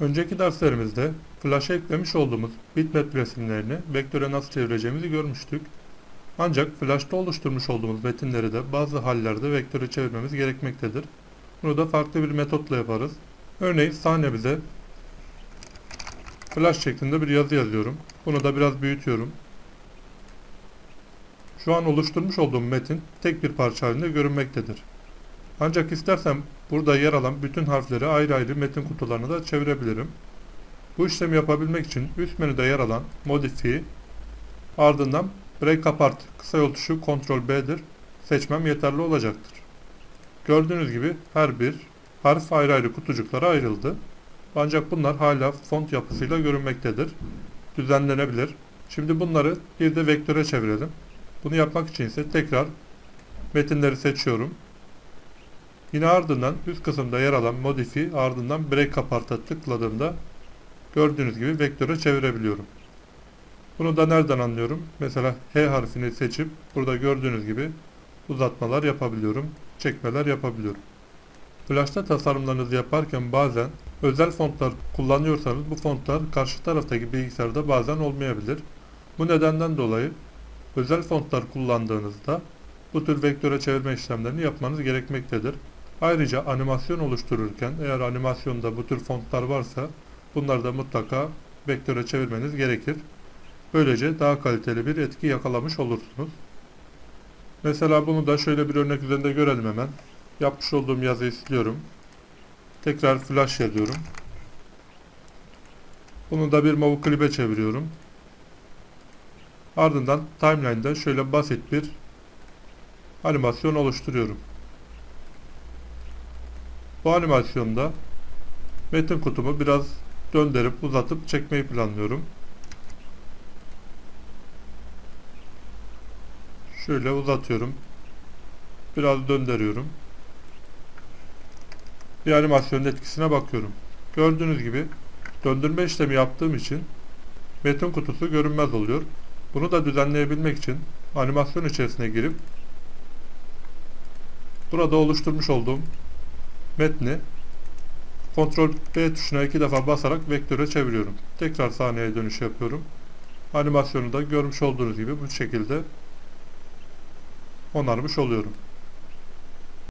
Önceki derslerimizde Flash'a eklemiş olduğumuz bitmap resimlerini vektöre nasıl çevireceğimizi görmüştük. Ancak Flash'ta oluşturmuş olduğumuz metinleri de bazı hallerde vektöre çevirmemiz gerekmektedir. Bunu da farklı bir metotla yaparız. Örneğin sahnemize Flash şeklinde bir yazı yazıyorum. Bunu da biraz büyütüyorum. Şu an oluşturmuş olduğum metin tek bir parça halinde görünmektedir. Ancak istersem burada yer alan bütün harfleri ayrı ayrı metin kutularına da çevirebilirim. Bu işlemi yapabilmek için üst menüde yer alan Modify, ardından Break Apart kısa yol tuşu Ctrl B'dir seçmem yeterli olacaktır. Gördüğünüz gibi her bir harf ayrı ayrı kutucuklara ayrıldı. Ancak bunlar hala font yapısıyla görünmektedir. Düzenlenebilir. Şimdi bunları bir de vektöre çevirelim. Bunu yapmak için ise tekrar metinleri seçiyorum. Yine ardından üst kısımda yer alan Modify ardından Break Apart'a tıkladığımda gördüğünüz gibi vektöre çevirebiliyorum. Bunu da nereden anlıyorum? Mesela H harfini seçip burada gördüğünüz gibi uzatmalar yapabiliyorum, çekmeler yapabiliyorum. Flash'ta tasarımlarınızı yaparken bazen özel fontlar kullanıyorsanız bu fontlar karşı taraftaki bilgisayarda bazen olmayabilir. Bu nedenden dolayı özel fontlar kullandığınızda bu tür vektöre çevirme işlemlerini yapmanız gerekmektedir. Ayrıca animasyon oluştururken eğer animasyonda bu tür fontlar varsa bunları da mutlaka vektöre çevirmeniz gerekir. Böylece daha kaliteli bir etki yakalamış olursunuz. Mesela bunu da şöyle bir örnek üzerinde görelim hemen. Yapmış olduğum yazıyı siliyorum. Tekrar flash yazıyorum. Bunu da bir mouse klibe çeviriyorum. Ardından timeline'da şöyle basit bir animasyon oluşturuyorum. Bu animasyonda metin kutumu biraz döndürüp uzatıp çekmeyi planlıyorum. Şöyle uzatıyorum. Biraz döndürüyorum. Bir animasyonun etkisine bakıyorum. Gördüğünüz gibi döndürme işlemi yaptığım için metin kutusu görünmez oluyor. Bunu da düzenleyebilmek için animasyon içerisine girip burada oluşturmuş olduğum metni Ctrl B tuşuna iki defa basarak vektöre çeviriyorum. Tekrar sahneye dönüş yapıyorum. Animasyonu da görmüş olduğunuz gibi bu şekilde onarmış oluyorum.